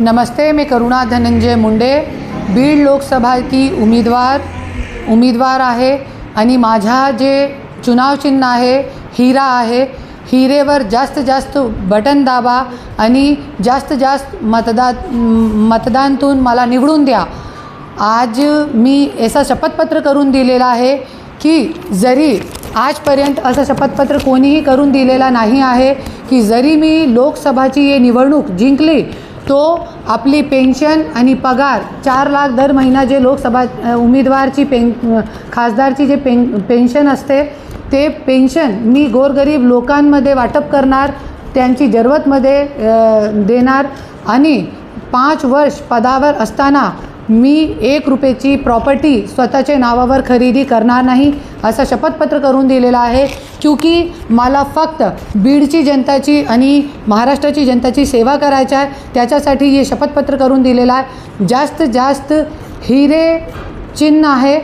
नमस्ते मी करुणा धनंजय मुंडे बीड लोकसभा की उमेदवार उमेदवार आहे आणि माझ्या जे चुनाव चिन्ह आहे हिरा आहे हिरेवर जास्त जास्त बटन दाबा आणि जास्त जास्त मतदा मतदानातून मला निवडून द्या. आज मी असं शपथपत्र करून दिलेलं आहे की जरी आजपर्यंत असं शपथपत्र कोणीही करून दिलेला नाही आहे की जरी मी लोकसभाची हे निवडणूक जिंकली तो आपली पेन्शन आणि पगार चार लाख दर महिना जे लोकसभा उमेदवारची पेन खासदारची जे पेन पेन्शन असते ते पेन्शन मी गोरगरीब लोकांमध्ये वाटप करणार त्यांची जरूरतमध्ये देणार आणि पाच वर्ष पदावर असताना मी एक रुपयाची प्रॉपर्टी स्वतःच्या नावावर खरेदी करणार नाही असं शपथपत्र करून दिलेलं आहे. क्योंकि मला फक्त बीडची जनताची आणि महाराष्ट्राची जनताची सेवा करायची आहे. त्याच्यासाठी हे शपथपत्र करून दिलेलं आहे. जास्त जास्त हिरे चिन्ह आहे.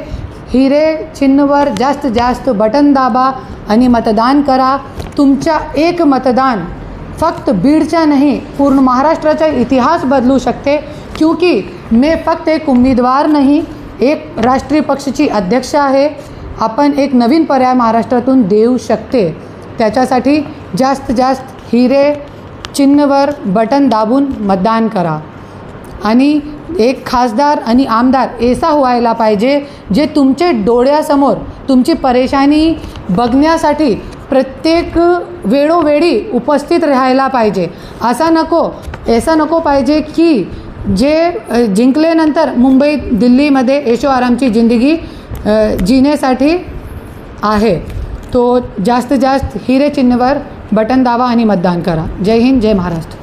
हिरे चिन्हवर जास्त जास्त बटन दाबा आणि मतदान करा. तुमच्या एक मतदान फक्त बीडच्या नाही पूर्ण महाराष्ट्राचा इतिहास बदलू शकते क्योंकि मैं फक्त एक उमेदवार नाही एक राष्ट्रीय पक्षाची अध्यक्ष आहे. आपण एक नवीन पर्याय महाराष्ट्रातून देऊ शकते. त्याच्यासाठी जास्त जास्त हिरे चिन्हवर बटन दाबून मतदान करा. आणि एक खासदार आणि आमदार ऐसा व्हायला पाहिजे जे तुमचे डोळ्यासमोर तुमची परेशानी बघण्यासाठी प्रत्येक वेळोवेळी उपस्थित राहायला पाहिजे. असा नको ऐसा नको पाहिजे की जे जिंकल्यानंतर मुंबई दिल्लीमध्ये येशो आरामची जिंदगी जिण्यासाठी आहे. तो जास्त जास्त हिरे चिन्हवर बटन दावा आणि मतदान करा. जय हिंद जय महाराष्ट्र.